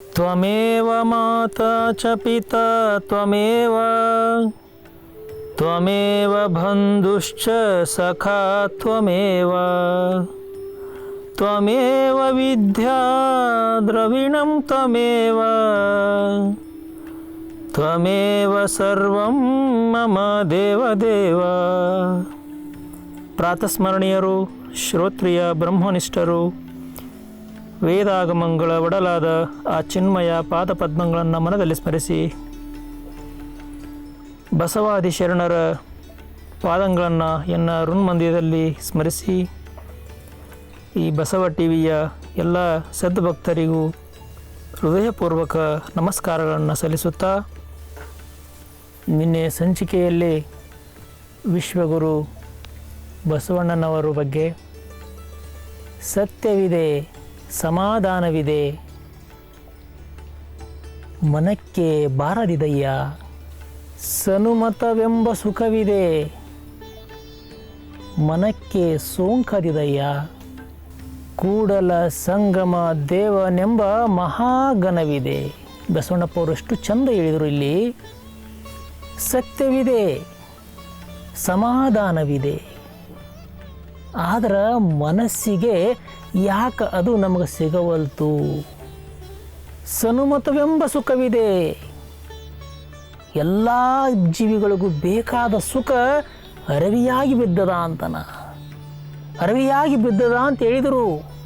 त्वमेव माता च पिता त्वमेव त्वमेव बन्धुश्च सखा त्वमेव त्वमेव विद्या द्रविणं त्वमेव त्वमेव सर्वं मम ದೇವದೇವ ಪ್ರಾತಸ್ಮರಣೀಯರು ಶ್ರೋತ್ರಿಯ ಬ್ರಹ್ಮನಿಷ್ಠರು ವೇದಾಗಮಗಳ ಒಡಲಾದ ಆ ಚಿನ್ಮಯ ಪಾದಪದ್ಮಗಳನ್ನು ಮನದಲ್ಲಿ ಸ್ಮರಿಸಿ. ಬಸವಾದಿ ಶರಣರ ಪಾದಗಳನ್ನು ಎನ್ನ ಋಣ್ಮಂದಿರದಲ್ಲಿ ಸ್ಮರಿಸಿ. ಈ ಬಸವ ಟಿವಿಯ ಎಲ್ಲ ಸದ್ಭಕ್ತರಿಗೂ ಹೃದಯಪೂರ್ವಕ ನಮಸ್ಕಾರಗಳನ್ನು ಸಲ್ಲಿಸುತ್ತಾ, ನಿನ್ನೆ ಸಂಚಿಕೆಯಲ್ಲಿ ವಿಶ್ವಗುರು ಬಸವಣ್ಣನವರ ಬಗ್ಗೆ, ಸತ್ಯವಿದೆ. ಸಮಾಧಾನವಿದೆ. ಮನಕ್ಕೆ ಬಾರದಿದಯ್ಯ. ಸನುಮತವೆಂಬ ಸುಖವಿದೆ. ಮನಕ್ಕೆ ಸೋಂಕದಿದಯ್ಯ. ಕೂಡಲ ಸಂಗಮ ದೇವನೆಂಬ ಮಹಾಗಣವಿದೆ ಬಸವಣ್ಣಪ್ಪ ಅವರು ಎಷ್ಟು ಚಂದ ಹೇಳಿದರು ಇಲ್ಲಿ. ಸತ್ಯವಿದೆ. ಸಮಾಧಾನವಿದೆ. ಆದ್ರೆ ಮನಸ್ಸಿಗೆ ಯಾಕೆ ಅದು ನಮಗೆ ಸಿಗವಲ್ತು? ಸನುಮತವೆಂಬ ಸುಖವಿದೆ. ಎಲ್ಲ ಜೀವಿಗಳಿಗೂ ಬೇಕಾದ ಸುಖ ಅರವಿಯಾಗಿ ಬಿದ್ದದ ಅಂತನ. ಅರವಿಯಾಗಿ ಬಿದ್ದದ ಅಂತ ಹೇಳಿದರು.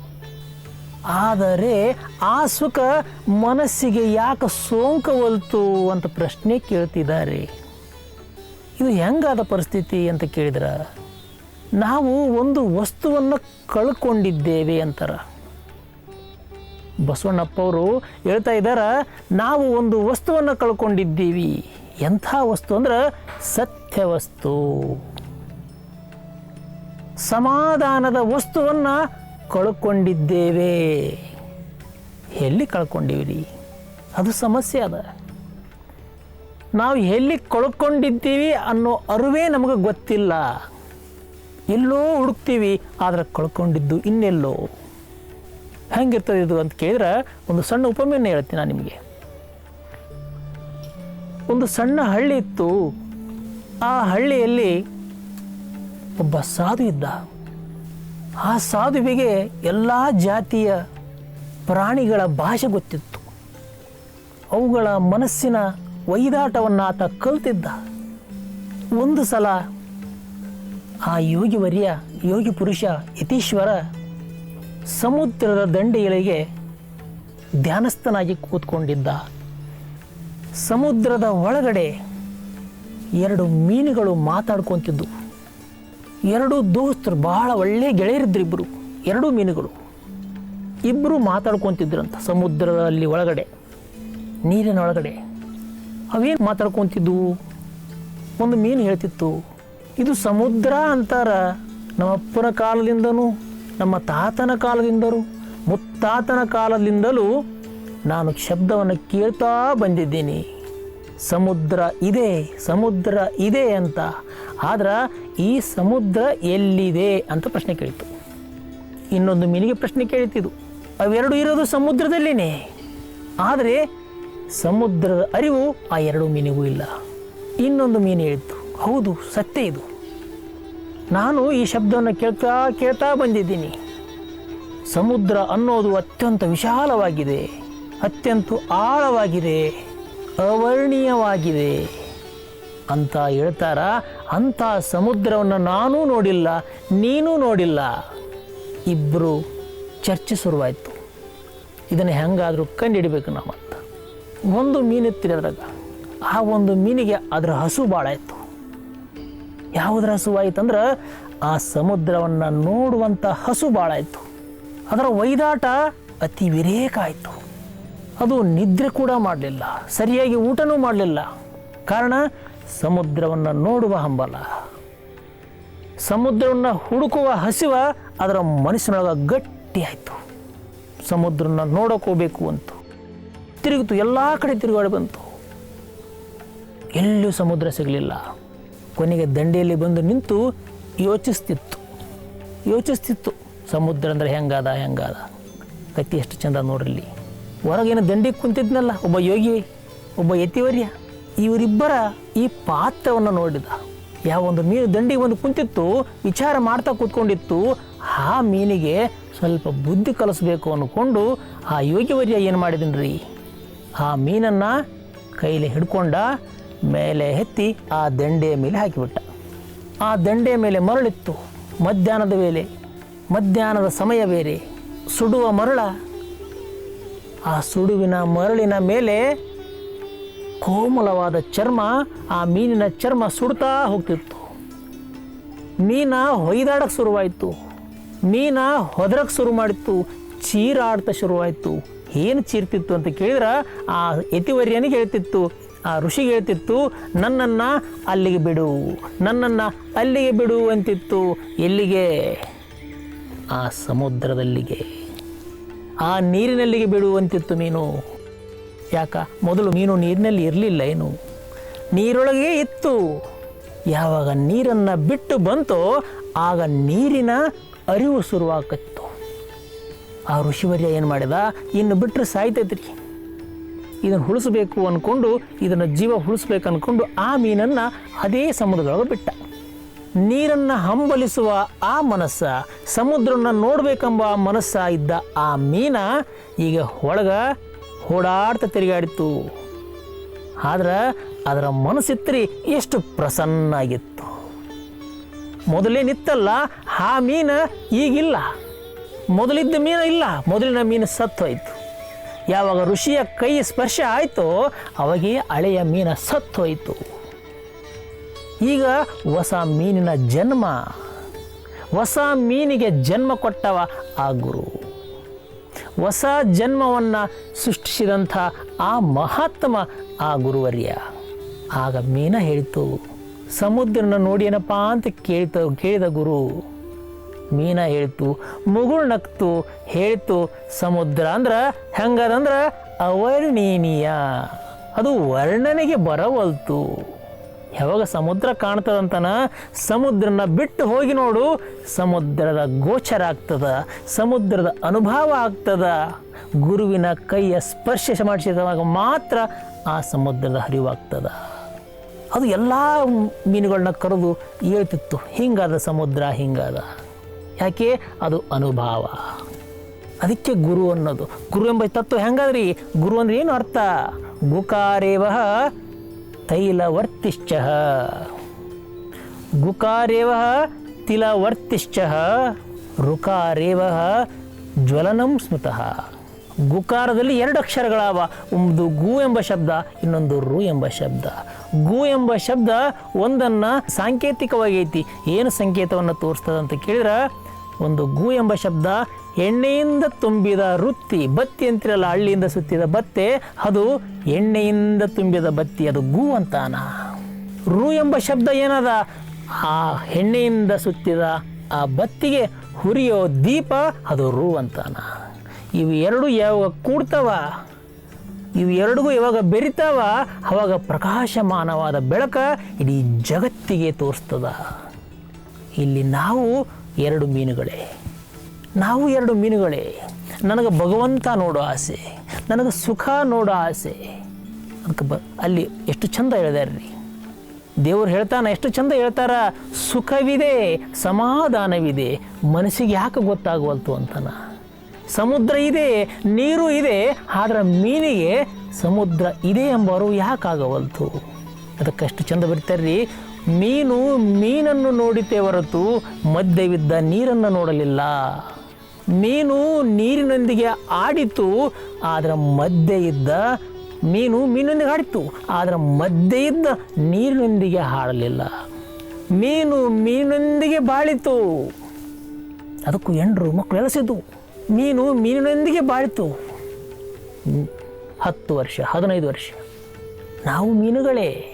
ಆದರೆ ಆ ಸುಖ ಮನಸ್ಸಿಗೆ ಯಾಕೆ ಸೋಂಕವಲ್ತು ಅಂತ ಪ್ರಶ್ನೆ ಕೇಳ್ತಿದ್ದಾರೆ. ಇದು ಹೆಂಗಾದ ಪರಿಸ್ಥಿತಿ ಅಂತ ಕೇಳಿದ್ರ? ನಾವು ಒಂದು ವಸ್ತುವನ್ನು ಕಳ್ಕೊಂಡಿದ್ದೇವೆ ಅಂತಾರ. ಬಸವಣ್ಣಪ್ಪ ಅವರು ಹೇಳ್ತಾ ಇದ್ದಾರ, ನಾವು ಒಂದು ವಸ್ತುವನ್ನು ಕಳ್ಕೊಂಡಿದ್ದೀವಿ. ಎಂಥ ವಸ್ತು ಅಂದ್ರೆ ಸತ್ಯ ವಸ್ತು. ಸಮಾಧಾನದ ವಸ್ತುವನ್ನು ಕಳ್ಕೊಂಡಿದ್ದೇವೆ. ಎಲ್ಲಿ ಕಳ್ಕೊಂಡಿವಿ ಅದು ಸಮಸ್ಯೆ ಅದ. ನಾವು ಎಲ್ಲಿ ಕಳ್ಕೊಂಡಿದ್ದೀವಿ ಅನ್ನೋ ಅರಿವೇ ನಮಗೆ ಗೊತ್ತಿಲ್ಲ. ಎಲ್ಲೋ ಹುಡುಕ್ತೀವಿ, ಆದರೆ ಕಳ್ಕೊಂಡಿದ್ದು ಇನ್ನೆಲ್ಲೋ. ಹೆಂಗಿರ್ತದೆ ಇದು ಅಂತ ಕೇಳಿದ್ರೆ ಒಂದು ಸಣ್ಣ ಉಪಮೆಯನ್ನು ಹೇಳ್ತೀನಿ ನಾನು ನಿಮಗೆ. ಒಂದು ಸಣ್ಣ ಹಳ್ಳಿ ಇತ್ತು. ಆ ಹಳ್ಳಿಯಲ್ಲಿ ಒಬ್ಬ ಸಾಧು ಇದ್ದ. ಆ ಸಾಧುವಿಗೆ ಎಲ್ಲ ಜಾತಿಯ ಪ್ರಾಣಿಗಳ ಭಾಷೆ ಗೊತ್ತಿತ್ತು. ಅವುಗಳ ಮನಸ್ಸಿನ ವೈದಾಟವನ್ನು ಆತ ಕಲ್ತಿದ್ದ. ಒಂದು ಸಲ ಆ ಯೋಗಿವರ್ಯ ಯೋಗಿ ಪುರುಷ ಯತೀಶ್ವರ ಸಮುದ್ರದ ದಂಡೆಗಳಿಗೆ ಧ್ಯಾನಸ್ಥನಾಗಿ ಕೂತ್ಕೊಂಡಿದ್ದ. ಸಮುದ್ರದ ಒಳಗಡೆ ಎರಡು ಮೀನುಗಳು ಮಾತಾಡ್ಕೊತಿದ್ದು ಎರಡು ದೋಸ್ತರು, ಬಹಳ ಒಳ್ಳೆ ಗೆಳೆಯರಿದ್ರು ಇಬ್ಬರು ಎರಡು ಮೀನುಗಳು. ಇಬ್ಬರು ಮಾತಾಡ್ಕೊತಿದ್ರಂತ ಸಮುದ್ರದಲ್ಲಿ ಒಳಗಡೆ, ನೀರಿನ ಒಳಗಡೆ. ಅವೇನು ಮಾತಾಡ್ಕೊತಿದ್ವು? ಒಂದು ಮೀನು ಹೇಳ್ತಿತ್ತು ಇದು ಸಮುದ್ರ ಅಂತಾರ. ನಮ್ಮ ಅಪ್ಪನ ಕಾಲದಿಂದನೂ, ನಮ್ಮ ತಾತನ ಕಾಲದಿಂದಲೂ, ಮುತ್ತಾತನ ಕಾಲದಿಂದಲೂ ನಾನು ಶಬ್ದವನ್ನು ಕೇಳ್ತಾ ಬಂದಿದ್ದೀನಿ. ಸಮುದ್ರ ಇದೆ ಸಮುದ್ರ ಇದೆ ಅಂತ. ಆದ್ರೆ ಈ ಸಮುದ್ರ ಎಲ್ಲಿದೆ ಅಂತ ಪ್ರಶ್ನೆ ಕೇಳಿತು. ಇನ್ನೊಂದು ಮೀನಿಗೆ ಪ್ರಶ್ನೆ ಕೇಳಿತಿದ್ದು ಅವೆರಡು ಇರೋದು ಸಮುದ್ರದಲ್ಲಿನೇ. ಆದರೆ ಸಮುದ್ರದ ಅರಿವು ಆ ಎರಡು ಮೀನಿಗೂ ಇಲ್ಲ. ಇನ್ನೊಂದು ಮೀನು ಹೇಳಿತ್ತು ಹೌದು, ಸತ್ಯ ಇದು. ನಾನು ಈ ಶಬ್ದವನ್ನು ಕೇಳ್ತಾ ಕೇಳ್ತಾ ಬಂದಿದ್ದೀನಿ. ಸಮುದ್ರ ಅನ್ನೋದು ಅತ್ಯಂತ ವಿಶಾಲವಾಗಿದೆ, ಅತ್ಯಂತ ಆಳವಾಗಿದೆ, ಅವರ್ಣೀಯವಾಗಿದೆ ಅಂತ ಹೇಳ್ತಾರ? ಅಂಥ ಸಮುದ್ರವನ್ನು ನಾನೂ ನೋಡಿಲ್ಲ, ನೀನೂ ನೋಡಿಲ್ಲ. ಇಬ್ಬರು ಚರ್ಚೆ ಶುರುವಾಯಿತು. ಇದನ್ನು ಹೆಂಗಾದರೂ ಕಂಡುಹಿಡಬೇಕು ನಾವು ಅಂತ ಒಂದು ಅದ್ರಾಗ. ಆ ಒಂದು ಮೀನಿಗೆ ಅದರ ಹಸು ಭಾಳ ಆಯಿತು ಯಾವುದರ ಹಸುವಾಯಿತು ಅಂದ್ರೆ ಆ ಸಮುದ್ರವನ್ನು ನೋಡುವಂಥ ಹಸು ಭಾಳ ಆಯಿತು. ಅದರ ವೈದಾಟ ಅತಿ ವಿರೇಕ ಆಯಿತು. ಅದು ನಿದ್ರೆ ಕೂಡ ಮಾಡಲಿಲ್ಲ, ಸರಿಯಾಗಿ ಊಟನೂ ಮಾಡಲಿಲ್ಲ. ಕಾರಣ ಸಮುದ್ರವನ್ನು ನೋಡುವ ಹಂಬಲ. ಸಮುದ್ರವನ್ನು ಹುಡುಕುವ ಹಸಿವ ಅದರ ಮನಸ್ಸಿನೊಳಗೆ ಗಟ್ಟಿ ಆಯಿತು. ಸಮುದ್ರನ ನೋಡೋಕೋಬೇಕು ಅಂತು. ತಿರುಗಿತು, ಎಲ್ಲ ಕಡೆ ತಿರುಗಾಡಿ ಬಂತು. ಎಲ್ಲೂ ಸಮುದ್ರ ಸಿಗಲಿಲ್ಲ. ಕೊನೆಗೆ ದಂಡೆಯಲ್ಲಿ ಬಂದು ನಿಂತು ಯೋಚಿಸ್ತಿತ್ತು. ಯೋಚಿಸ್ತಿತ್ತು. ಸಮುದ್ರ ಅಂದರೆ ಹೆಂಗಾದ ಹೆಂಗಾದ. ಕತ್ತಿ ಎಷ್ಟು ಚಂದ ನೋಡ್ರಿ ಹೊರಗೇನ ದಂಡಿಗೆ ಕುಂತಿದ್ನಲ್ಲ, ಒಬ್ಬ ಯೋಗಿ, ಒಬ್ಬ ಯತಿವರ್ಯ. ಇವರಿಬ್ಬರ ಈ ಪಾತ್ರವನ್ನು ನೋಡಿದ. ಯಾವ ಒಂದು ಮೀನು ದಂಡಿಗೆ ಬಂದು ಕುಂತಿತ್ತು, ವಿಚಾರ ಮಾಡ್ತಾ ಕೂತ್ಕೊಂಡಿತ್ತು, ಆ ಮೀನಿಗೆ ಸ್ವಲ್ಪ ಬುದ್ಧಿ ಕಲಿಸ್ಬೇಕು ಅಂದ್ಕೊಂಡು ಆ ಯೋಗಿವರ್ಯ ಏನು ಮಾಡಿದನ್ರಿ? ಆ ಮೀನನ್ನು ಕೈಲಿ ಹಿಡ್ಕೊಂಡ ಮೇಲೆ ಎತ್ತಿ ಆ ದಂಡೆಯ ಮೇಲೆ ಹಾಕಿಬಿಟ್ಟ. ಆ ದಂಡೆಯ ಮೇಲೆ ಮರಳಿತ್ತು. ಮಧ್ಯಾಹ್ನದ ವೇಳೆ, ಮಧ್ಯಾಹ್ನದ ಸಮಯ ಬೇರೆ. ಸುಡುವ ಮರಳ, ಆ ಸುಡುವಿನ ಮರಳಿನ ಮೇಲೆ ಕೋಮಲವಾದ ಚರ್ಮ, ಆ ಮೀನಿನ ಚರ್ಮ ಸುಡ್ತಾ ಹೋಗ್ತಿತ್ತು. ಮೀನ ಹೊಯ್ದಾಡಕ್ಕೆ ಶುರುವಾಯಿತು. ಮೀನ ಹೊದರಕ್ಕೆ ಶುರು ಮಾಡಿತ್ತು. ಚೀರಾಡ್ತಾ ಶುರುವಾಯಿತು. ಏನು ಚೀರ್ತಿತ್ತು ಅಂತ ಕೇಳಿದ್ರೆ ಆ ಯತಿವರ್ಯನಿಗೆ ಹೇಳ್ತಿತ್ತು ಆ ಋಷಿ ಹೇಳ್ತಿತ್ತು, ನನ್ನನ್ನು ಅಲ್ಲಿಗೆ ಬಿಡು, ನನ್ನನ್ನು ಅಲ್ಲಿಗೆ ಬಿಡು ಅಂತಿತ್ತು. ಎಲ್ಲಿಗೆ? ಆ ಸಮುದ್ರದಲ್ಲಿಗೆ. ಆ ನೀರಿನಲ್ಲಿಗೆ ಬಿಡು ಅಂತಿತ್ತು ಮೀನು. ಯಾಕ? ಮೊದಲು ಮೀನು ನೀರಿನಲ್ಲಿ ಇರಲಿಲ್ಲ ಏನು? ನೀರೊಳಗೆ ಇತ್ತು. ಯಾವಾಗ ನೀರನ್ನು ಬಿಟ್ಟು ಬಂತೋ, ಆಗ ನೀರಿನ ಅರಿವು ಶುರುವಾಕತ್ತು ಆ ಋಷಿವರ್ಯ ಏನು ಮಾಡಿದ? ಇನ್ನು ಬಿಟ್ಟರೆ ಸಾಯ್ತೈತ್ರಿ ಇದನ್ನು ಉಳಿಸ್ಬೇಕು ಅಂದ್ಕೊಂಡು ಇದನ್ನು ಜೀವ ಉಳಿಸ್ಬೇಕು ಅಂದ್ಕೊಂಡು ಆ ಮೀನನ್ನು ಅದೇ ಸಮುದ್ರದೊಳಗೆ ಬಿಟ್ಟ. ನೀರನ್ನು ಹಂಬಲಿಸುವ ಆ ಮನಸ್ಸ ಸಮುದ್ರನ ನೋಡಬೇಕೆಂಬ ಮನಸ್ಸ ಇದ್ದ ಆ ಮೀನ ಈಗ ಒಳಗ ಓಡಾಡ್ತ ತಿರುಗಾಡಿತ್ತು. ಆದ್ರೆ ಅದರ ಮನಸ್ಸಿತ್ರಿ ಎಷ್ಟು ಪ್ರಸನ್ನ ಆಗಿತ್ತು ಮೊದಲೇನಿತ್ತಲ್ಲ ಆ ಮೀನು ಈಗಿಲ್ಲ. ಮೊದಲಿದ್ದ ಮೀನು ಇಲ್ಲ, ಮೊದಲಿನ ಮೀನು ಸತ್ತೋಯ್ತು ಯಾವಾಗ ಋಷಿಯ ಕೈ ಸ್ಪರ್ಶ ಆಯಿತೋ ಅವಾಗ ಹಳೆಯ ಮೀನ ಹೋಯಿತು ಈಗ ಹೊಸ ಮೀನಿನ ಜನ್ಮ. ಹೊಸ ಮೀನಿಗೆ ಜನ್ಮ ಕೊಟ್ಟವ ಆ ಗುರು. ಹೊಸ ಜನ್ಮವನ್ನು ಸೃಷ್ಟಿಸಿದಂಥ ಆ ಮಹಾತ್ಮ ಆ ಗುರುವರ್ಯ. ಆಗ ಮೀನ ಹೇಳಿತು, ಸಮುದ್ರನ ನೋಡಿ ಏನಪ್ಪ ಅಂತ ಕೇಳ್ತ, ಕೇಳಿದ ಗುರು ಮೀನ ಹೇಳ್ತು, ಮುಗುಳು ನಕ್ತು ಹೇಳ್ತು, ಸಮುದ್ರ ಅಂದ್ರೆ ಹೆಂಗದಂದ್ರೆ ಅವರ್ಣೀನೀಯ. ಅದು ವರ್ಣನೆಗೆ ಬರವಲ್ತು. ಯಾವಾಗ ಸಮುದ್ರ ಕಾಣ್ತದಂತನ ಸಮುದ್ರನ ಬಿಟ್ಟು ಹೋಗಿ ನೋಡು, ಸಮುದ್ರದ ಗೋಚರ ಆಗ್ತದ, ಸಮುದ್ರದ ಅನುಭವ ಆಗ್ತದ. ಗುರುವಿನ ಕೈಯ ಸ್ಪರ್ಶ ಮಾಡಿಸಿದವಾಗ ಮಾತ್ರ ಆ ಸಮುದ್ರದ ಹರಿವಾಗ್ತದ ಅದು ಎಲ್ಲ ಮೀನುಗಳನ್ನ ಕರೆದು ಹೇಳ್ತಿತ್ತು, ಹಿಂಗಾದ ಸಮುದ್ರ ಹಿಂಗಾದ. ಯಾಕೆ? ಅದು ಅನುಭವ. ಅದಕ್ಕೆ ಗುರು ಅನ್ನೋದು. ಗುರು ಎಂಬ ತತ್ವ ಹೆಂಗಾದ್ರಿ? ಗುರು ಅಂದ್ರೆ ಏನು ಅರ್ಥ? ಗುಕಾರೇವ ತೈಲವರ್ತಿಶ್ಚ. ಗುಕಾರೇವ ತಿಲವರ್ತಿಶ್ಚ. ರುಕಾರೇವ ಜ್ವಲನಂ ಸ್ಮೃತಃ. ಗುಕಾರದಲ್ಲಿ ಎರಡು ಅಕ್ಷರಗಳಾವ. ಒಂದು ಗು ಎಂಬ ಶಬ್ದ, ಇನ್ನೊಂದು ರು ಎಂಬ ಶಬ್ದ. ಗು ಎಂಬ ಶಬ್ದ ಒಂದನ್ನು ಸಾಂಕೇತಿಕವಾಗಿ ಐತಿ. ಏನು ಸಂಕೇತವನ್ನು ತೋರಿಸ್ತದೆ ಅಂತ ಕೇಳಿದ್ರೆ? ಒಂದು ಗು ಎಂಬ ಶಬ್ದ ಎಣ್ಣೆಯಿಂದ ತುಂಬಿದ ವೃತ್ತಿ, ಬತ್ತಿ ಅಂತಿರಲ್ಲ, ಹಳ್ಳಿಯಿಂದ ಸುತ್ತಿದ ಬತ್ತೆ, ಅದು ಎಣ್ಣೆಯಿಂದ ತುಂಬಿದ ಬತ್ತಿ, ಅದು ಗು ಅಂತಾನ. ರು ಎಂಬ ಶಬ್ದ ಏನದ? ಆ ಎಣ್ಣೆಯಿಂದ ಸುತ್ತಿದ ಆ ಬತ್ತಿಗೆ ಹುರಿಯೋ ದೀಪ, ಅದು ರು ಅಂತಾನ. ಇವು ಎರಡು ಯಾವಾಗ ಕೂಡ್ತಾವ? ಇವು ಎರಡಿಗೂ ಯಾವಾಗ ಬೆರಿತಾವ? ಅವಾಗ ಪ್ರಕಾಶಮಾನವಾದ ಬೆಳಕ ಇಡೀ ಜಗತ್ತಿಗೆ ತೋರಿಸ್ತದ. ಇಲ್ಲಿ ನಾವು ಎರಡು ಮೀನುಗಳೇ. ನಾವು ಎರಡು ಮೀನುಗಳೇ. ನನಗೆ ಭಗವಂತ ನೋಡೋ ಆಸೆ, ನನಗೆ ಸುಖ ನೋಡೋ ಆಸೆ. ಅದಕ್ಕೆ ಬ, ಅಲ್ಲಿ ಎಷ್ಟು ಚಂದ ಹೇಳಿದಾರ್ರಿ. ದೇವರು ಹೇಳ್ತಾನೆ, ಎಷ್ಟು ಚಂದ ಹೇಳ್ತಾರ? ಸುಖವಿದೆ, ಸಮಾಧಾನವಿದೆ, ಮನಸ್ಸಿಗೆ ಯಾಕೆ ಗೊತ್ತಾಗವಲ್ತು ಅಂತನ. ಸಮುದ್ರ ಇದೆ, ನೀರು ಇದೆ, ಆದರೆ ಮೀನಿಗೆ ಸಮುದ್ರ ಇದೆ ಎಂಬ ಯಾಕಾಗವಲ್ತು ಅದಕ್ಕೆ ಅಷ್ಟು ಚಂದ ಬರೀತಾರ್ರಿ. ಮೀನು ಮೀನನ್ನು ನೋಡಿತೆ ಹೊರತು ಮಧ್ಯವಿದ್ದ ನೀರನ್ನು ನೋಡಲಿಲ್ಲ. ಮೀನು ನೀರಿನೊಂದಿಗೆ ಆಡಿತು, ಆದರೆ ಮಧ್ಯೆ ಇದ್ದ ಮೀನು ಮೀನೊಂದಿಗೆ ಆಡಿತು, ಆದರೆ ಮಧ್ಯೆ ಇದ್ದ ನೀರಿನೊಂದಿಗೆ ಹಾಡಲಿಲ್ಲ. ಮೀನು ಮೀನೊಂದಿಗೆ ಬಾಳಿತು. ಅದಕ್ಕೂ ಎಂಡ್ರು ಮಕ್ಕಳು ಎಳಸಿದ್ದು ಮೀನು ಮೀನಿನೊಂದಿಗೆ ಬಾಳಿತು. ಹತ್ತು ವರ್ಷ, ಹದಿನೈದು ವರ್ಷ. ನಾವು ಮೀನುಗಳೇ.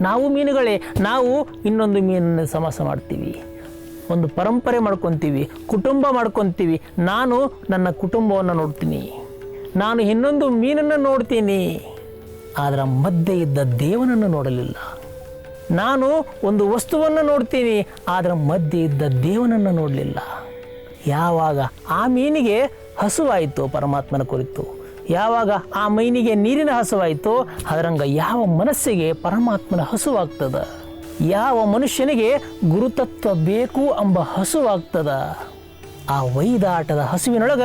ನಾವು ಮೀನುಗಳೇ, ನಾವು ಇನ್ನೊಂದು ಮೀನನ್ನು ಸಮಾಸ ಮಾಡ್ತೀವಿ. ಒಂದು ಪರಂಪರೆ ಮಾಡ್ಕೊತೀವಿ, ಕುಟುಂಬ ಮಾಡ್ಕೊತೀವಿ. ನಾನು ನನ್ನ ಕುಟುಂಬವನ್ನು ನೋಡ್ತೀನಿ. ನಾನು ಇನ್ನೊಂದು ಮೀನನ್ನು ನೋಡ್ತೀನಿ. ಅದರ ಮಧ್ಯೆ ಇದ್ದ ದೇವನನ್ನು ನೋಡಲಿಲ್ಲ. ನಾನು ಒಂದು ವಸ್ತುವನ್ನು ನೋಡ್ತೀನಿ ಅದರ ಮಧ್ಯೆ ಇದ್ದ ದೇವನನ್ನು ನೋಡಲಿಲ್ಲ. ಯಾವಾಗ ಆ ಮೀನಿಗೆ ಹಸುವಾಯಿತು ಪರಮಾತ್ಮನ ಕುರಿತು. ಯಾವಾಗ ಆ ಮೈನಿಗೆ ನೀರಿನ ಹಸುವಾಯಿತು, ಅದರಂಗ ಯಾವ ಮನಸ್ಸಿಗೆ ಪರಮಾತ್ಮನ ಹಸುವಾಗ್ತದ? ಯಾವ ಮನುಷ್ಯನಿಗೆ ಗುರುತತ್ವ ಬೇಕು ಎಂಬ ಹಸುವಾಗ್ತದ? ಆ ವೈದಾಟದ ಹಸುವಿನೊಳಗ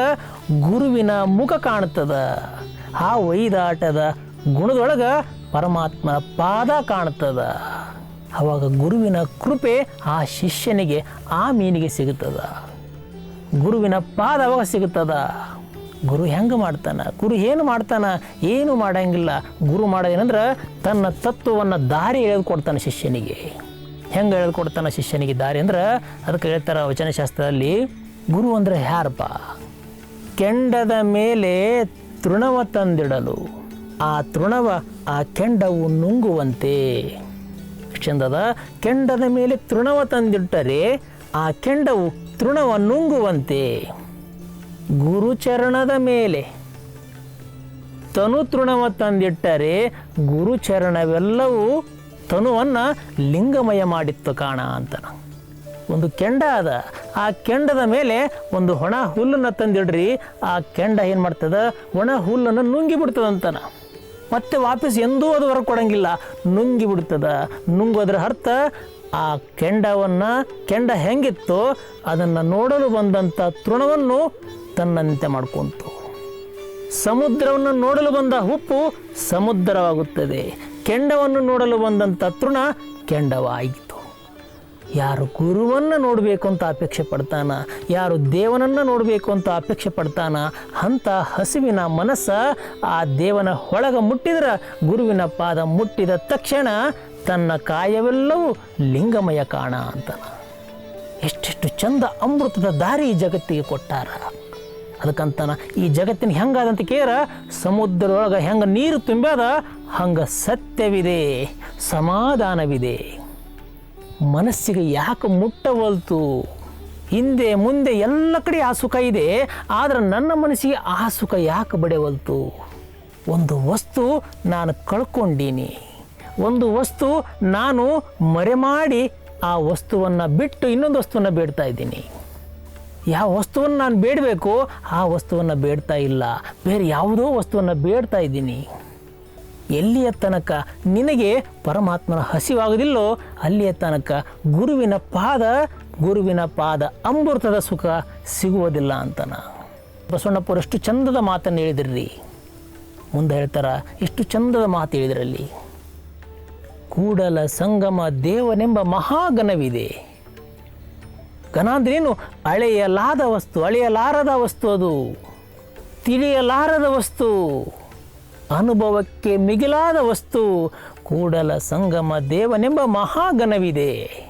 ಗುರುವಿನ ಮುಖ ಕಾಣ್ತದ. ಆ ವೈದಾಟದ ಗುಣದೊಳಗ ಪರಮಾತ್ಮನ ಪಾದ ಕಾಣ್ತದ. ಅವಾಗ ಗುರುವಿನ ಕೃಪೆ ಆ ಶಿಷ್ಯನಿಗೆ, ಆ ಮೀನಿಗೆ ಸಿಗುತ್ತದ. ಗುರುವಿನ ಪಾದ ಅವಾಗ ಸಿಗುತ್ತದ. ಗುರು ಹೆಂಗೆ ಮಾಡ್ತಾನೆ? ಗುರು ಏನು ಮಾಡ್ತಾನ? ಏನು ಮಾಡಂಗಿಲ್ಲ. ಗುರು ಮಾಡೋದೇನಂದ್ರೆ ತನ್ನ ತತ್ವವನ್ನು ದಾರಿ ಎಳೆದುಕೊಡ್ತಾನೆ ಶಿಷ್ಯನಿಗೆ. ಹೆಂಗೆ ಎಳೆದುಕೊಡ್ತಾನೆ ಶಿಷ್ಯನಿಗೆ ದಾರಿ ಅಂದ್ರೆ ಅದಕ್ಕೆ ಹೇಳ್ತಾರೆ ವಚನಶಾಸ್ತ್ರದಲ್ಲಿ, ಗುರು ಅಂದರೆ ಯಾರಪ್ಪ ಕೆಂಡದ ಮೇಲೆ ತೃಣವ ತಂದಿಡಲು. ಆ ತೃಣವ, ಆ ಕೆಂಡವು ನುಂಗುವಂತೆ. ಚಂದದ ಕೆಂಡದ ಮೇಲೆ ತೃಣವ ತಂದಿಟ್ಟರೆ ಆ ಕೆಂಡವು ತೃಣವ ನುಂಗುವಂತೆ. ಗುರುಚರಣದ ಮೇಲೆ. ತನು ತೃಣವ ತಂದಿಟ್ಟರೆ ಗುರುಚರಣವೆಲ್ಲವೂ ತನುವನ್ನು ಲಿಂಗಮಯ ಮಾಡಿತ್ತು ಕಾಣ ಅಂತ. ಒಂದು ಕೆಂಡ ಅದ. ಆ ಕೆಂಡದ ಮೇಲೆ ಒಂದು ಒಣ ಹುಲ್ಲನ್ನು ತಂದಿಡ್ರಿ. ಆ ಕೆಂಡ ಏನು ಮಾಡ್ತದ? ಒಣ ಹುಲ್ಲನ್ನು ನುಂಗಿ ಬಿಡ್ತದಂತನ. ಮತ್ತೆ ವಾಪಸ್ ಎಂದೂ ಅದು ಹೊರ ಕೊಡಂಗಿಲ್ಲ. ನುಂಗಿ ಬಿಡ್ತದ. ನುಂಗೋದ್ರ ಅರ್ಥ ಆ ಕೆಂಡವನ್ನು, ಕೆಂಡ ಹೆಂಗಿತ್ತೋ ಅದನ್ನು ನೋಡಲು ಬಂದಂಥ ತೃಣವನ್ನು ತನ್ನಂತೆ ಮಾಡಿಕೊಂತು. ಸಮುದ್ರವನ್ನು ನೋಡಲು ಬಂದ ಉಪ್ಪು ಸಮುದ್ರವಾಗುತ್ತದೆ. ಕೆಂಡವನ್ನು ನೋಡಲು ಬಂದಂಥ ತೃಣ ಕೆಂಡವಾಯಿತು. ಯಾರು ಗುರುವನ್ನು ನೋಡಬೇಕು ಅಂತ ಅಪೇಕ್ಷೆ ಪಡ್ತಾನ, ಯಾರು ದೇವನನ್ನು ನೋಡಬೇಕು ಅಂತ ಅಪೇಕ್ಷೆ ಪಡ್ತಾನ ಅಂಥ ಹಸಿವಿನ ಮನಸ್ಸ ಆ ದೇವನ ಒಳಗ ಮುಟ್ಟಿದ್ರ ಗುರುವಿನ ಪಾದ ಮುಟ್ಟಿದ ತಕ್ಷಣ ತನ್ನ ಕಾಯವೆಲ್ಲವೂ ಲಿಂಗಮಯ ಕಾಣ ಅಂತ ಎಷ್ಟೆಷ್ಟು ಚಂದ ಅಮೃತದ ದಾರಿ ಜಗತ್ತಿಗೆ ಕೊಟ್ಟಾರ. ಅದಕ್ಕಂತಾನ ಈ ಜಗತ್ತಿನ ಹೆಂಗಾದಂತ ಕೇರ, ಸಮುದ್ರದೊಳಗೆ ಹೆಂಗೆ ನೀರು ತುಂಬ್ಯಾದ, ಹಂಗೆ ಸತ್ಯವಿದೆ, ಸಮಾಧಾನವಿದೆ. ಮನಸ್ಸಿಗೆ ಯಾಕೆ ಮುಟ್ಟವಲ್ತು ಹಿಂದೆ ಮುಂದೆ ಎಲ್ಲ ಕಡೆ ಆ ಸುಖ ಇದೆ, ಆದರೆ ನನ್ನ ಮನಸ್ಸಿಗೆ ಆ ಸುಖ ಯಾಕೆ ಬಡೆವಲ್ತು ಒಂದು ವಸ್ತು ನಾನು ಕಳ್ಕೊಂಡೀನಿ. ಒಂದು ವಸ್ತು ನಾನು ಮರೆಮಾಡಿ ಆ ವಸ್ತುವನ್ನು ಬಿಟ್ಟು ಇನ್ನೊಂದು ವಸ್ತುವನ್ನು ಬೇಡ್ತಾ ಇದ್ದೀನಿ. ಯಾವ ವಸ್ತುವನ್ನು ನಾನು ಬೇಡಬೇಕು, ಆ ವಸ್ತುವನ್ನು ಬೇಡ್ತಾ ಇಲ್ಲ. ಬೇರೆ ಯಾವುದೋ ವಸ್ತುವನ್ನು ಬೇಡ್ತಾ ಇದ್ದೀನಿ. ಎಲ್ಲಿಯ ತನಕ ನಿನಗೆ ಪರಮಾತ್ಮನ ಹಸಿವಾಗುವುದಿಲ್ಲೋ, ಅಲ್ಲಿಯ ತನಕ ಗುರುವಿನ ಪಾದ ಗುರುವಿನ ಪಾದ ಅಮೃತದ ಸುಖ ಸಿಗುವುದಿಲ್ಲ ಅಂತನ. ಬಸವಣ್ಣಪ್ಪರು ಎಷ್ಟು ಚಂದದ ಮಾತನ್ನು ಹೇಳಿದ್ರಿ. ಮುಂದೆ ಹೇಳ್ತಾರ, ಎಷ್ಟು ಚಂದದ ಮಾತು ಹೇಳಿದ್ರಲ್ಲಿ. ಕೂಡಲ ಸಂಗಮ ದೇವನೆಂಬ ಮಹಾಗಣವಿದೆ ಘನ ಅಂದ್ರೇನು ಅಳೆಯಲಾದ ವಸ್ತು, ಅಳೆಯಲಾರದ ವಸ್ತು ಅದು. ತಿಳಿಯಲಾರದ ವಸ್ತು. ಅನುಭವಕ್ಕೆ ಮಿಗಿಲಾದ ವಸ್ತು. ಕೂಡಲ ಸಂಗಮ ದೇವನೆಂಬ ಮಹಾಗಣವಿದೆ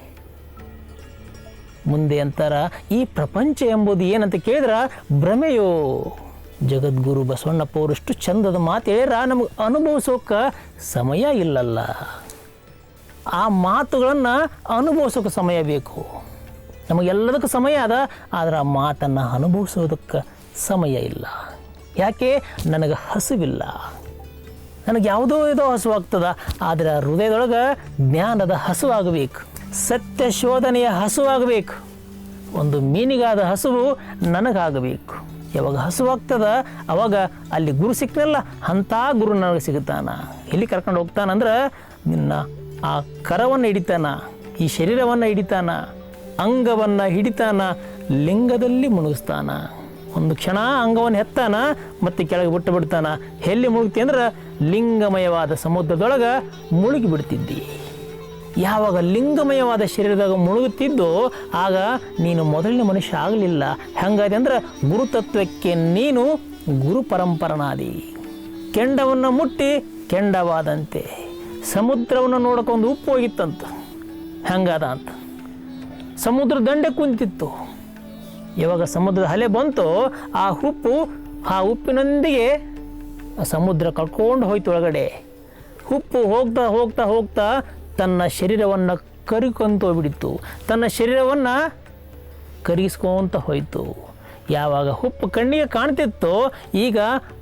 ಮುಂದೆ ಅಂತಾರ, ಈ ಪ್ರಪಂಚ ಎಂಬುದು ಏನಂತ ಕೇಳಿದ್ರ? ಭ್ರಮೆಯೋ? ಜಗದ್ಗುರು ಬಸವಣ್ಣಪ್ಪ ಅವರಷ್ಟು ಚಂದದ ಮಾತು ಹೇಳ್ಯಾರ ನಮಗೆ ಅನುಭವಿಸೋಕೆ ಸಮಯ ಇಲ್ಲಲ್ಲ. ಆ ಮಾತುಗಳನ್ನು ಅನುಭವಿಸೋಕೆ ಸಮಯ ಬೇಕು. ನಮಗೆಲ್ಲದಕ್ಕೂ ಸಮಯ ಅದ, ಆದರೆ ಆ ಮಾತನ್ನು ಅನುಭವಿಸೋದಕ್ಕೆ ಸಮಯ ಇಲ್ಲ. ಯಾಕೆ? ನನಗೆ ಹಸುವಿಲ್ಲ. ನನಗೆ ಯಾವುದೋ ಏನೋ ಹಸುವಾಗ್ತದ, ಆದರೆ ಹೃದಯದೊಳಗೆ ಜ್ಞಾನದ ಹಸುವಾಗಬೇಕು, ಸತ್ಯ ಶೋಧನೆಯ ಹಸುವಾಗಬೇಕು. ಒಂದು ಮೀನಿಗಾದ ಹಸುವು ನನಗಾಗಬೇಕು. ಯಾವಾಗ ಹಸುವಾಗ್ತದ, ಅವಾಗ ಅಲ್ಲಿ ಗುರು ಸಿಕ್ಕನಲ್ಲ ಅಂಥ ಗುರು ನನಗೆ ಸಿಗುತ್ತಾನ. ಎಲ್ಲಿ ಕರ್ಕೊಂಡು ಹೋಗ್ತಾನಂದ್ರೆ, ನಿನ್ನ ಆ ಕರವನ್ನು ಹಿಡಿತಾನ, ಈ ಶರೀರವನ್ನು ಹಿಡಿತಾನ. ಅಂಗವನ್ನು ಹಿಡಿತಾನ, ಲಿಂಗದಲ್ಲಿ ಮುಳುಗಿಸ್ತಾನ ಒಂದು ಕ್ಷಣ ಅಂಗವನ್ನು ಎತ್ತಾನ, ಮತ್ತೆ ಕೆಳಗೆ ಬಿಟ್ಟು ಬಿಡ್ತಾನ. ಎಲ್ಲಿ ಮುಳುಗ್ತಿ ಅಂದ್ರೆ ಲಿಂಗಮಯವಾದ ಸಮುದ್ರದೊಳಗೆ ಮುಳುಗಿ ಬಿಡ್ತಿದ್ದಿ. ಯಾವಾಗ ಲಿಂಗಮಯವಾದ ಶರೀರದಾಗ ಮುಳುಗುತ್ತಿದ್ದೋ, ಆಗ ನೀನು ಮೊದಲನೇ ಮನುಷ್ಯ ಆಗಲಿಲ್ಲ. ಹೆಂಗಾದೆ ಅಂದ್ರೆ ಗುರುತತ್ವಕ್ಕೆ ನೀನು ಗುರು ಪರಂಪರನಾದಿ. ಕೆಂಡವನ್ನು ಮುಟ್ಟಿ ಕೆಂಡವಾದಂತೆ. ಸಮುದ್ರವನ್ನು ನೋಡ್ಕೊಂಡು ಉಪ್ಪು ಹೋಗಿತ್ತಂತ. ಹೆಂಗಾದ ಅಂತ. ಸಮುದ್ರ ದಂಡೆ ಕುಂತಿತ್ತು. ಯಾವಾಗ ಸಮುದ್ರದ ಅಲೆ ಬಂತು ಆ ಉಪ್ಪು ಆ ಉಪ್ಪಿನೊಂದಿಗೆ ಸಮುದ್ರ ಕಳ್ಕೊಂಡು ಹೋಯ್ತು ಒಳಗಡೆ. ಉಪ್ಪು ಹೋಗ್ತಾ ಹೋಗ್ತಾ ಹೋಗ್ತಾ ತನ್ನ ಶರೀರವನ್ನು ಕರಿಕೊಂತ ಹೋಗ್ಬಿಡಿತ್ತು ತನ್ನ ಶರೀರವನ್ನು ಕರಗಿಸ್ಕೊಂತ ಹೋಯಿತು. ಯಾವಾಗ ಉಪ್ಪು ಕಣ್ಣಿಗೆ ಕಾಣ್ತಿತ್ತೋ ಈಗ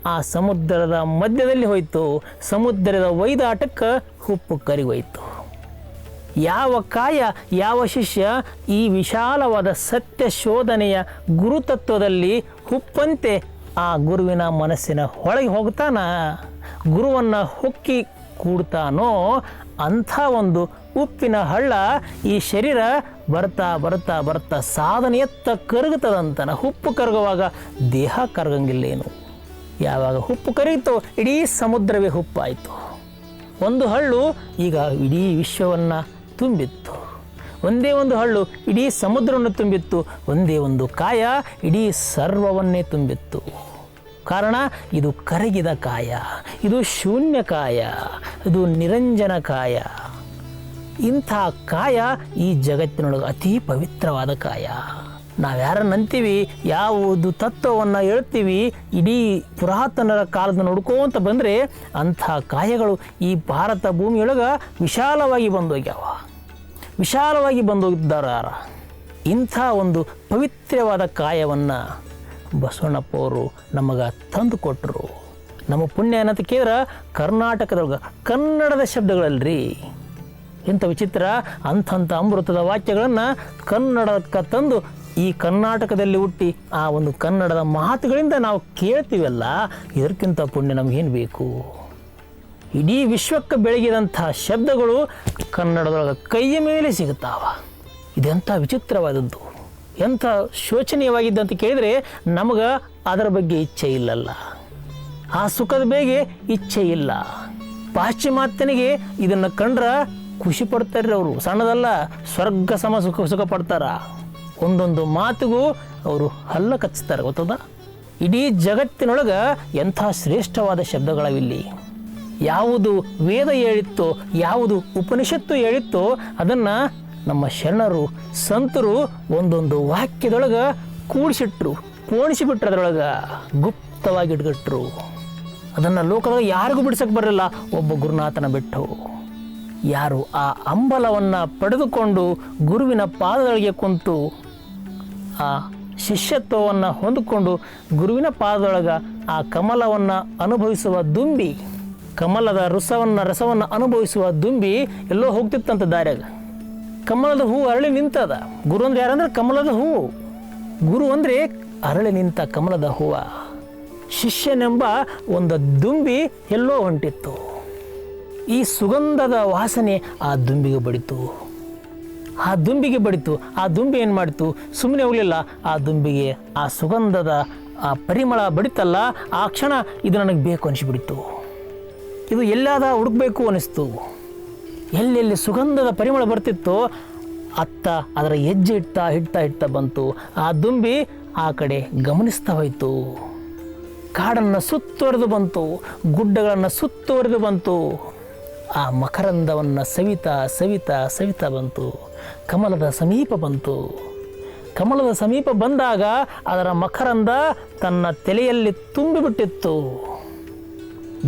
ಆ ಸಮುದ್ರದ ಮಧ್ಯದಲ್ಲಿ ಹೋಯಿತು. ಸಮುದ್ರದ ವೈದಾಟಕ್ಕೆ ಉಪ್ಪು ಕರಿಗೋಯ್ತು. ಯಾವ ಕಾಯ, ಯಾವ ಶಿಷ್ಯ ಈ ವಿಶಾಲವಾದ ಸತ್ಯ ಶೋಧನೆಯ ಗುರುತತ್ವದಲ್ಲಿ ಹುಪ್ಪಂತೆ ಆ ಗುರುವಿನ ಮನಸ್ಸಿನ ಒಳಗೆ ಹೋಗ್ತಾನ ಗುರುವನ್ನು ಹೊಕ್ಕಿ ಕೂಡ್ತಾನೋ? ಅಂಥ ಒಂದು ಉಪ್ಪಿನ ಹಳ್ಳ ಈ ಶರೀರ ಬರ್ತಾ ಬರ್ತಾ ಬರ್ತಾ ಸಾಧನೆಯತ್ತ ಕರಗುತ್ತದಂತನ ಹುಪ್ಪು ಕರಗುವಾಗ ದೇಹ ಕರಗಂಗಿಲ್ಲೇನು? ಯಾವಾಗ ಹುಪ್ಪು ಕರಗಿತೋ ಇಡೀ ಸಮುದ್ರವೇ ಹುಪ್ಪಾಯಿತು. ಒಂದು ಹಳ್ಳು ಈಗ ಇಡೀ ವಿಶ್ವವನ್ನು ತುಂಬಿತ್ತು. ಒಂದೇ ಒಂದು ಹಳ್ಳು ಇಡೀ ಸಮುದ್ರವನ್ನು ತುಂಬಿತ್ತು. ಒಂದೇ ಒಂದು ಕಾಯ ಇಡೀ ಸರ್ವವನ್ನೇ ತುಂಬಿತ್ತು. ಕಾರಣ, ಇದು ಕರಗಿದ ಕಾಯ, ಇದು ಶೂನ್ಯ ಕಾಯ, ಇದು ನಿರಂಜನ ಕಾಯ. ಇಂಥ ಕಾಯ ಈ ಜಗತ್ತಿನೊಳಗೆ ಅತಿ ಪವಿತ್ರವಾದ ಕಾಯ. ನಾವ್ಯಾರನ್ನಂತೀವಿ ಯಾವುದು ತತ್ವವನ್ನು ಹೇಳ್ತೀವಿ? ಇಡೀ ಪುರಾತನರ ಕಾಲದ ನೋಡ್ಕೋತ ಬಂದರೆ ಅಂಥ ಕಾಯಗಳು ಈ ಭಾರತ ಭೂಮಿಯೊಳಗೆ ವಿಶಾಲವಾಗಿ ಬಂದೋಗ್ಯಾವ. ವಿಶಾಲವಾಗಿ ಬಂದೋಗಿದ್ದಾರೆ ಇಂಥ ಒಂದು ಪವಿತ್ರವಾದ ಕಾಯವನ್ನು ಬಸವಣ್ಣಪ್ಪವರು ನಮಗೆ ತಂದು ಕೊಟ್ಟರು ನಮ್ಮ ಪುಣ್ಯ ಏನಂತ ಕೇಳಿದ್ರೆ? ಕರ್ನಾಟಕದೊಳಗೆ, ಕನ್ನಡದ ಶಬ್ದಗಳಲ್ರಿ. ಇಂಥ ವಿಚಿತ್ರ ಅಂಥಂಥ ಅಮೃತದ ವಾಕ್ಯಗಳನ್ನು ಕನ್ನಡಕ್ಕೆ ತಂದು ಈ ಕರ್ನಾಟಕದಲ್ಲಿ ಹುಟ್ಟಿ ಆ ಒಂದು ಕನ್ನಡದ ಮಾತುಗಳಿಂದ ನಾವು ಕೇಳ್ತೀವಲ್ಲ, ಇದಕ್ಕಿಂತ ಪುಣ್ಯ ನಮಗೇನು ಬೇಕು? ಇಡೀ ವಿಶ್ವಕ್ಕೆ ಬೆಳಗಿದಂಥ ಶಬ್ದಗಳು ಕನ್ನಡದೊಳಗೆ ಕೈಯ ಮೇಲೆ ಸಿಗುತ್ತಾವ. ಇದೆಂಥ ವಿಚಿತ್ರವಾದದ್ದು. ಎಂಥ ಶೋಚನೀಯವಾಗಿದ್ದಂತ ಕೇಳಿದರೆ ನಮಗೆ ಅದರ ಬಗ್ಗೆ ಇಚ್ಛೆ ಇಲ್ಲಲ್ಲ. ಆ ಸುಖದ ಬೇಗೆ ಇಚ್ಛೆ ಇಲ್ಲ. ಪಾಶ್ಚಿಮಾತ್ಯನಿಗೆ ಇದನ್ನು ಕಂಡ್ರೆ ಖುಷಿ ಪಡ್ತಾರ್ರಿ ಅವರು. ಸಣ್ಣದಲ್ಲ ಸ್ವರ್ಗ ಸಮ ಸುಖ ಸುಖ ಪಡ್ತಾರ. ಒಂದೊಂದು ಮಾತಿಗೂ ಅವರು ಹಲ್ಲ ಕಚ್ತಾರೆ ಗೊತ್ತದ ಇಡೀ ಜಗತ್ತಿನೊಳಗೆ ಎಂಥ ಶ್ರೇಷ್ಠವಾದ ಶಬ್ದಗಳವಿಲ್ಲಿ. ಯಾವುದು ವೇದ ಹೇಳಿತ್ತೋ, ಯಾವುದು ಉಪನಿಷತ್ತು ಹೇಳಿತ್ತೋ, ಅದನ್ನು ನಮ್ಮ ಶರಣರು, ಸಂತರು ಒಂದೊಂದು ವಾಕ್ಯದೊಳಗೆ ಕೂಡಿಸಿಟ್ರು ಪೋಣಿಸಿಬಿಟ್ರು ಅದರೊಳಗೆ ಗುಪ್ತವಾಗಿ ಇಟ್ಕೊಟ್ರು ಅದನ್ನು ಲೋಕದಾಗ ಯಾರಿಗೂ ಬಿಡಿಸಕ್ಕೆ ಬರಲಿಲ್ಲ, ಒಬ್ಬ ಗುರುನಾಥನ ಬಿಟ್ಟು. ಯಾರು ಆ ಅಂಬಲವನ್ನು ಪಡೆದುಕೊಂಡು ಗುರುವಿನ ಪಾದದೊಳಗೆ ಕುಂತು ಆ ಶಿಷ್ಯತ್ವವನ್ನು ಹೊಂದಿಕೊಂಡು ಗುರುವಿನ ಪಾದದೊಳಗೆ ಆ ಕಮಲವನ್ನು ಅನುಭವಿಸುವ ದುಂಬಿ, ಕಮಲದ ರಸವನ್ನು ರಸವನ್ನು ಅನುಭವಿಸುವ ದುಂಬಿ ಎಲ್ಲೋ ಹೋಗ್ತಿತ್ತಂತ ದಾರ್ಯಾಗ. ಕಮಲದ ಹೂವು ಅರಳಿ ನಿಂತದ. ಗುರು ಅಂದ್ರೆ ಯಾರಂದ್ರೆ ಕಮಲದ ಹೂವು. ಗುರು ಅಂದರೆ ಅರಳಿ ನಿಂತ ಕಮಲದ ಹೂವ. ಶಿಷ್ಯನೆಂಬ ಒಂದು ದುಂಬಿ ಎಲ್ಲೋ ಹೊಂಟಿತ್ತು. ಈ ಸುಗಂಧದ ವಾಸನೆ ಆ ದುಂಬಿಗೆ ಬಡಿತು. ಆ ದುಂಬಿಗೆ ಬಡಿತು. ಆ ದುಂಬಿ ಏನು ಮಾಡಿತು? ಸುಮ್ಮನೆ ಹೋಗಲಿಲ್ಲ. ಆ ದುಂಬಿಗೆ ಆ ಸುಗಂಧದ ಆ ಪರಿಮಳ ಬಡಿತಲ್ಲ, ಆ ಕ್ಷಣ ಇದು ನನಗೆ ಬೇಕು ಅನಿಸಿಬಿಡಿತು. ಇದು ಎಲ್ಲಾದ ಹುಡುಕ್ಬೇಕು ಅನಿಸ್ತು. ಎಲ್ಲೆಲ್ಲಿ ಸುಗಂಧದ ಪರಿಮಳ ಬರ್ತಿತ್ತೋ, ಅತ್ತ ಅದರ ಹೆಜ್ಜೆ ಇಡ್ತಾ ಇಡ್ತಾ ಇಡ್ತಾ ಬಂತು. ಆ ದುಂಬಿ ಆ ಕಡೆ ಗಮನಿಸ್ತಾ ಹೋಯಿತು. ಕಾಡನ್ನು ಸುತ್ತುವರೆದು ಬಂತು. ಗುಡ್ಡಗಳನ್ನು ಸುತ್ತುವರೆದು ಬಂತು. ಆ ಮಕರಂದವನ್ನು ಸವಿತಾ ಸವಿತಾ ಸವಿತಾ ಬಂತು. ಕಮಲದ ಸಮೀಪ ಬಂತು. ಕಮಲದ ಸಮೀಪ ಬಂದಾಗ ಅದರ ಮಕರಂದ ತನ್ನ ತಲೆಯಲ್ಲಿ ತುಂಬಿಬಿಟ್ಟಿತ್ತು.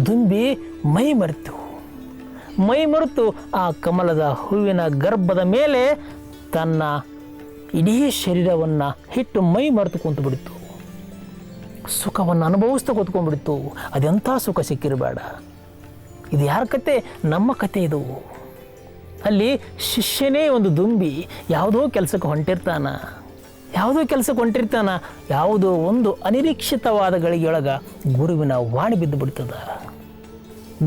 ದುಂಬಿ ಮೈ ಮರೆತು. ಮೈ ಮರೆತು ಆ ಕಮಲದ ಹೂವಿನ ಗರ್ಭದ ಮೇಲೆ ತನ್ನ ಇಡೀ ಶರೀರವನ್ನು ಹಿಟ್ಟು ಮೈ ಮರೆತು ಕುಂತು ಬಿಡಿತು ಸುಖವನ್ನು ಅನುಭವಿಸ್ತಾ ಕೂತ್ಕೊಂಡ್ಬಿಡ್ತು ಅದೆಂಥ ಸುಖ ಸಿಕ್ಕಿರಬೇಡ. ಇದು ಯಾರ ಕತೆ? ನಮ್ಮ ಕತೆ ಇದು. ಅಲ್ಲಿ ಶಿಷ್ಯನೇ ಒಂದು ದುಂಬಿ ಯಾವುದೋ ಕೆಲಸಕ್ಕೆ ಹೊಂಟಿರ್ತಾನ. ಯಾವುದೋ ಕೆಲಸಕ್ಕೆ ಹೊಂಟಿರ್ತಾನ. ಯಾವುದೋ ಒಂದು ಅನಿರೀಕ್ಷಿತವಾದ ಗಳಿಗೆಯೊಳಗೆ ಗುರುವಿನ ವಾಣಿ ಬಿದ್ದು ಬಿಡ್ತದ.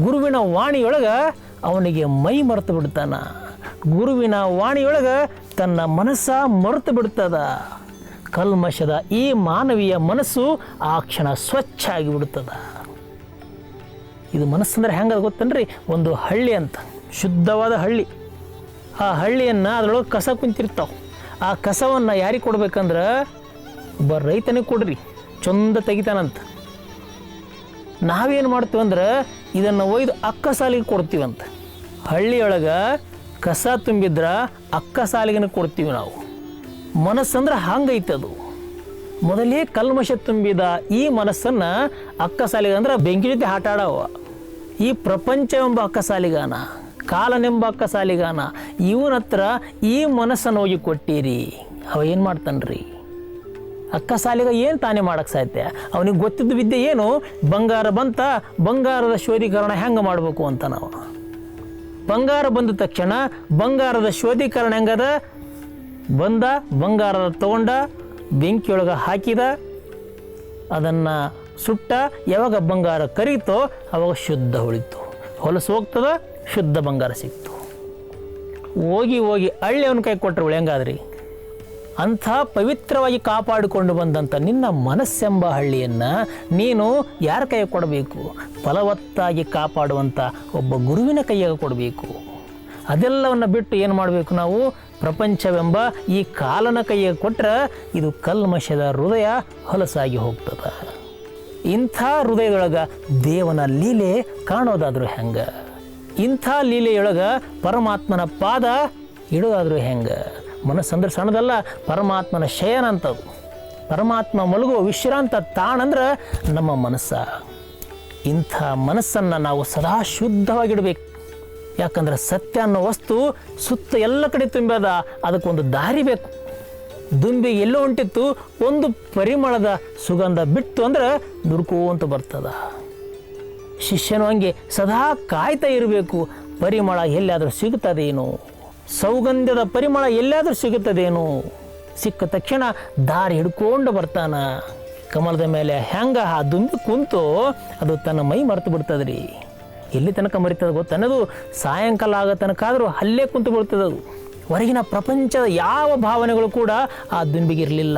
ಗುರುವಿನ ವಾಣಿಯೊಳಗೆ ಅವನಿಗೆ ಮೈ ಮರೆತು ಬಿಡ್ತಾನ. ಗುರುವಿನ ವಾಣಿಯೊಳಗೆ ತನ್ನ ಮನಸ್ಸ ಮರೆತು ಬಿಡ್ತದ. ಕಲ್ಮಶದ ಈ ಮಾನವೀಯ ಮನಸ್ಸು ಆ ಕ್ಷಣ ಸ್ವಚ್ಛ ಆಗಿಬಿಡ್ತದ ಇದು ಮನಸ್ಸಂದ್ರೆ ಹೆಂಗದ ಗೊತ್ತನ್ರಿ? ಒಂದು ಹಳ್ಳಿ ಅಂತ. ಶುದ್ಧವಾದ ಹಳ್ಳಿ. ಆ ಹಳ್ಳಿಯನ್ನು ಅದರೊಳಗೆ ಕಸ ಕುಂತಿರ್ತಾವೆ. ಆ ಕಸವನ್ನು ಯಾರಿಗೆ ಕೊಡ್ಬೇಕಂದ್ರೆ ಒಬ್ಬ ರೈತನಿಗೆ ಕೊಡ್ರಿ, ಚಂದ ತೆಗಿತಾನಂತ. ನಾವೇನು ಮಾಡ್ತೀವಂದ್ರೆ ಇದನ್ನು ಒಯ್ದು ಅಕ್ಕ ಸಾಲಿಗೆ ಕೊಡ್ತೀವಂತ. ಹಳ್ಳಿಯೊಳಗೆ ಕಸ ತುಂಬಿದ್ರೆ ಅಕ್ಕ ಸಾಲಿಗೆ ಕೊಡ್ತೀವಿ ನಾವು. ಮನಸ್ಸಂದ್ರೆ ಅದು ಮೊದಲೇ ಕಲ್ಮಶ ತುಂಬಿದ ಈ ಮನಸ್ಸನ್ನು ಅಕ್ಕ ಸಾಲಿಗೆ ಅಂದ್ರೆ ಬೆಂಕಿ ಜೊತೆ ಆಟಾಡವ ಈ ಪ್ರಪಂಚವೆಂಬ ಅಕ್ಕ ಸಾಲಿಗಾನ. ಕಾಲನೆಂಬ ಅಕ್ಕ ಸಾಲಿಗಾನ ಇವನ ಹತ್ರ ಈ ಮನಸ್ಸನ್ನು ಹೋಗಿ ಕೊಟ್ಟಿರಿ ಅವ ಏನು ಮಾಡ್ತಾನ್ರಿ? ಅಕ್ಕ ಸಾಲಿಗ ಏನು ತಾನೇ ಮಾಡಕ್ಕೆ ಸಾಧ್ಯ? ಅವನಿಗೆ ಗೊತ್ತಿದ್ದ ವಿದ್ಯೆ ಏನು? ಬಂಗಾರ ಬಂತ, ಬಂಗಾರದ ಶೋಧೀಕರಣ ಹೆಂಗೆ ಮಾಡಬೇಕು ಅಂತ ನಾವು. ಬಂಗಾರ ಬಂದ ತಕ್ಷಣ ಬಂಗಾರದ ಶೋಧೀಕರಣ ಹೆಂಗದ? ಬಂದ, ಬಂಗಾರದ ತಗೊಂಡ, ಬೆಂಕಿಯೊಳಗೆ ಹಾಕಿದ, ಅದನ್ನು ಸುಟ್ಟ, ಯಾವಾಗ ಬಂಗಾರ ಕರೀತೋ ಅವಾಗ ಶುದ್ಧ ಉಳಿತು ಹೊಲಸು ಹೋಗ್ತದ? ಶುದ್ಧ ಬಂಗಾರ ಸಿಕ್ತು. ಹೋಗಿ ಹೋಗಿ ಹಳ್ಳಿ ಅವನ ಕೈ ಕೊಟ್ಟರು ಹೆಂಗಾದ್ರಿ? ಅಂಥ ಪವಿತ್ರವಾಗಿ ಕಾಪಾಡಿಕೊಂಡು ಬಂದಂಥ ನಿನ್ನ ಮನಸ್ಸೆಂಬ ಹಳ್ಳಿಯನ್ನು ನೀನು ಯಾರ ಕೈಗೆ ಕೊಡಬೇಕು? ಫಲವತ್ತಾಗಿ ಕಾಪಾಡುವಂಥ ಒಬ್ಬ ಗುರುವಿನ ಕೈಯಾಗ ಕೊಡಬೇಕು. ಅದೆಲ್ಲವನ್ನು ಬಿಟ್ಟು ಏನು ಮಾಡಬೇಕು ನಾವು? ಪ್ರಪಂಚವೆಂಬ ಈ ಕಾಲನ ಕೈಯಾಗ ಕೊಟ್ಟರೆ ಇದು ಕಲ್ಮಶದ ಹೃದಯ ಹೊಲಸಾಗಿ ಹೋಗ್ತದೆ. ಇಂಥ ಹೃದಯದೊಳಗೆ ದೇವನ ಲೀಲೆ ಕಾಣೋದಾದರೂ ಹೆಂಗೆ? ಇಂಥ ಲೀಲೆಯೊಳಗೆ ಪರಮಾತ್ಮನ ಪಾದ ಇಡೋದಾದರೂ ಹೆಂಗೆ? ಮನಸ್ಸಂದ್ರೆ ಸಣ್ಣದಲ್ಲ, ಪರಮಾತ್ಮನ ಶಯನ ಅಂತದು. ಪರಮಾತ್ಮ ಮಲಗುವ ವಿಶ್ರಾಂತ ತಾಣಂದ್ರೆ ನಮ್ಮ ಮನಸ್ಸ. ಇಂಥ ಮನಸ್ಸನ್ನು ನಾವು ಸದಾ ಶುದ್ಧವಾಗಿಡಬೇಕು. ಯಾಕಂದ್ರೆ ಸತ್ಯ ಅನ್ನೋ ವಸ್ತು ಸುತ್ತ ಎಲ್ಲ ಕಡೆ ತುಂಬ್ಯದ ಅದಕ್ಕೊಂದು ದಾರಿ ಬೇಕು. ದುಂಬಿ ಎಲ್ಲೋ ಹೊಂಟಿತ್ತು, ಒಂದು ಪರಿಮಳದ ಸುಗಂಧ ಬಿಟ್ಟು ಅಂದ್ರೆ ಅಂತ ಬರ್ತದ. ಶಿಷ್ಯನು ಹಂಗೆ ಸದಾ ಕಾಯ್ತಾ ಇರಬೇಕು. ಪರಿಮಳ ಎಲ್ಲಾದರೂ ಸಿಗುತ್ತದೇನು? ಸೌಗಂಧದ ಪರಿಮಳ ಎಲ್ಲಾದರೂ ಸಿಗುತ್ತದೇನು? ಸಿಕ್ಕ ತಕ್ಷಣ ದಾರಿ ಹಿಡ್ಕೊಂಡು ಬರ್ತಾನ. ಕಮಲದ ಮೇಲೆ ಹೆಂಗ ಆ ದುಂಬಿ ಕುಂತು, ಅದು ತನ್ನ ಮೈ ಮರೆತು ಬಿಡ್ತದ್ರಿ. ಎಲ್ಲಿ ತನಕ ಮರಿತದ ಗೊತ್ತನ್ನೋದು, ಸಾಯಂಕಾಲ ಆಗೋ ತನಕ ಆದರೂ ಅಲ್ಲೇ ಕುಂತು ಬಿಡ್ತದೆ ಅದು ಹೊರಗಿನ ಪ್ರಪಂಚದ ಯಾವ ಭಾವನೆಗಳು ಕೂಡ ಆ ದುಂಬಿಗಿರಲಿಲ್ಲ.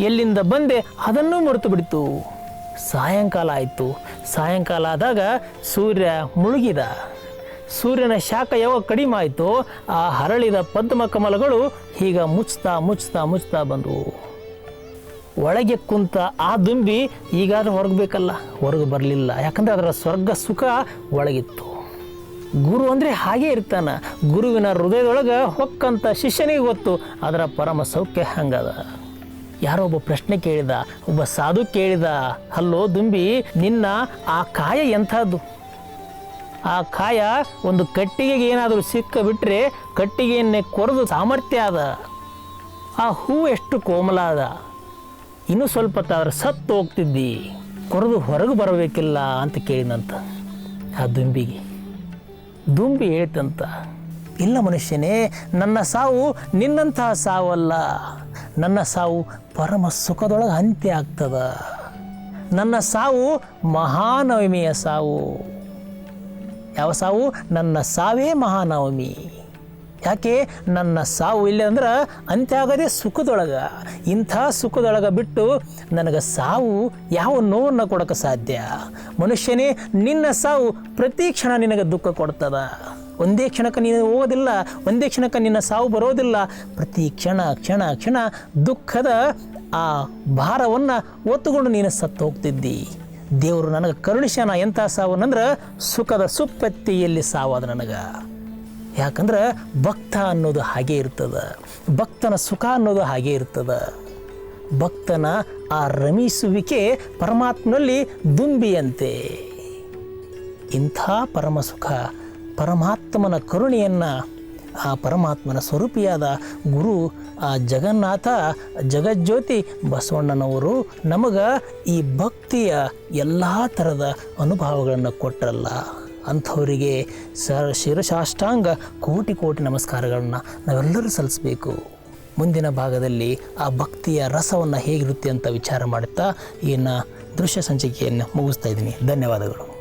ಎಲ್ಲಿಂದ ಬಂದೆ ಅದನ್ನು ಮರೆತು ಬಿಡಿತು. ಸಾಯಂಕಾಲ ಆಯಿತು. ಸಾಯಂಕಾಲ ಆದಾಗ ಸೂರ್ಯ ಮುಳುಗಿದ. ಸೂರ್ಯನ ಶಾಖ ಯಾವಾಗ ಕಡಿಮೆ ಆಯಿತು ಆ ಹರಳಿದ ಪದ್ಮ ಕಮಲಗಳು ಈಗ ಮುಚ್ತಾ ಮುಚ್ತಾ ಮುಚ್ತಾ ಬಂದವು. ಒಳಗೆ ಕುಂತ ಆ ದುಂಬಿ ಈಗಾದ್ರೂ ಹೊರಗಬೇಕಲ್ಲ, ಹೊರಗೆ ಬರಲಿಲ್ಲ. ಯಾಕಂದ್ರೆ ಅದರ ಸ್ವರ್ಗ ಸುಖ ಒಳಗಿತ್ತು. ಗುರು ಅಂದರೆ ಹಾಗೆ ಇರ್ತಾನೆ. ಗುರುವಿನ ಹೃದಯದೊಳಗೆ ಹೊಕ್ಕಂತ ಶಿಷ್ಯನಿಗೆ ಗೊತ್ತು, ಅದರ ಪರಮ ಸೌಖ್ಯ ಹಂಗದ. ಯಾರೋ ಒಬ್ಬ ಪ್ರಶ್ನೆ ಕೇಳಿದ, ಒಬ್ಬ ಸಾಧು ಕೇಳಿದ, ಹಲ್ಲೋ ದುಂಬಿ, ನಿನ್ನ ಆ ಕಾಯ ಎಂಥದ್ದು? ಆ ಕಾಯ ಒಂದು ಕಟ್ಟಿಗೆಗೆ ಏನಾದರೂ ಸಿಕ್ಕ ಬಿಟ್ಟರೆ ಕಟ್ಟಿಗೆಯನ್ನೇ ಕೊರೆದು ಸಾಮರ್ಥ್ಯ ಅದ ಆ ಹೂ ಎಷ್ಟು ಕೋಮಲ ಅದ ಇನ್ನೂ ಸ್ವಲ್ಪ ತಾದ್ರೆ ಸತ್ತು ಹೋಗ್ತಿದ್ದಿ. ಕೊರೆದು ಹೊರಗೆ ಬರಬೇಕಿಲ್ಲ ಅಂತ ಕೇಳಿದಂತ ಆ ದುಂಬಿಗೆ. ದುಂಬಿ ಹೇಳ್ತಂತ ಇಲ್ಲ ಮನುಷ್ಯನೇ, ನನ್ನ ಸಾವು ನಿನ್ನಂತಹ ಸಾವಲ್ಲ. ನನ್ನ ಸಾವು ಪರಮ ಸುಖದೊಳಗೆ ಅಂತ್ಯ ಆಗ್ತದ. ನನ್ನ ಸಾವು ಮಹಾನವಮಿಯ ಸಾವು. ಯಾವ ಸಾವು? ನನ್ನ ಸಾವೇ ಮಹಾನವಮಿ. ಯಾಕೆ? ನನ್ನ ಸಾವು ಇಲ್ಲ ಅಂದ್ರೆ ಅಂತ್ಯ ಆಗದೆ ಸುಖದೊಳಗೆ. ಇಂಥ ಸುಖದೊಳಗೆ ಬಿಟ್ಟು ನನಗೆ ಸಾವು ಯಾವ ನೋವನ್ನು ಕೊಡೋಕೆ ಸಾಧ್ಯ? ಮನುಷ್ಯನೇ, ನಿನ್ನ ಸಾವು ಪ್ರತಿ ಕ್ಷಣ ನಿನಗೆ ದುಃಖ ಕೊಡ್ತದ. ಒಂದೇ ಕ್ಷಣಕ್ಕೆ ನೀನು ಹೋಗೋದಿಲ್ಲ ಒಂದೇ ಕ್ಷಣಕ್ಕೆ ನಿನ್ನ ಸಾವು ಬರೋದಿಲ್ಲ. ಪ್ರತಿ ಕ್ಷಣ ಕ್ಷಣ ಕ್ಷಣ ದುಃಖದ ಆ ಭಾರವನ್ನು ಒತ್ತುಕೊಂಡು ನೀನು ಸತ್ತು ಹೋಗ್ತಿದ್ದಿ. ದೇವರು ನನಗೆ ಕರುಣಿಸ್ಯಾನ ಎಂಥ ಅಂದ್ರೆ ಸುಖದ ಸುಪ್ಪತ್ತಿಯಲ್ಲಿ ಸಾವಾದ ನನಗೆ. ಯಾಕಂದ್ರೆ ಭಕ್ತ ಅನ್ನೋದು ಹಾಗೆ ಇರ್ತದೆ, ಭಕ್ತನ ಸುಖ ಅನ್ನೋದು ಹಾಗೆ ಇರ್ತದ. ಭಕ್ತನ ಆ ರಮಿಸುವಿಕೆ ಪರಮಾತ್ಮನಲ್ಲಿ ದುಂಬಿಯಂತೆ. ಇಂಥ ಪರಮ ಸುಖ ಪರಮಾತ್ಮನ ಕರುಣೆಯನ್ನು, ಆ ಪರಮಾತ್ಮನ ಸ್ವರೂಪಿಯಾದ ಗುರು, ಆ ಜಗನ್ನಾಥ, ಜಗಜ್ಯೋತಿ ಬಸವಣ್ಣನವರು ನಮಗೆ ಈ ಭಕ್ತಿಯ ಎಲ್ಲ ಥರದ ಅನುಭವಗಳನ್ನು ಕೊಟ್ಟರಲ್ಲ ಅಂಥವರಿಗೆ ಸ ಶಿರಶಾಷ್ಟಾಂಗ ಕೋಟಿ ಕೋಟಿ ನಮಸ್ಕಾರಗಳನ್ನು ನಾವೆಲ್ಲರೂ ಸಲ್ಲಿಸಬೇಕು. ಮುಂದಿನ ಭಾಗದಲ್ಲಿ ಆ ಭಕ್ತಿಯ ರಸವನ್ನು ಹೇಗಿರುತ್ತೆ ಅಂತ ವಿಚಾರ ಮಾಡುತ್ತಾ, ಇನ್ನು ದೃಶ್ಯ ಸಂಚಿಕೆಯನ್ನು ಮುಗಿಸ್ತಾ ಇದ್ದೀನಿ. ಧನ್ಯವಾದಗಳು.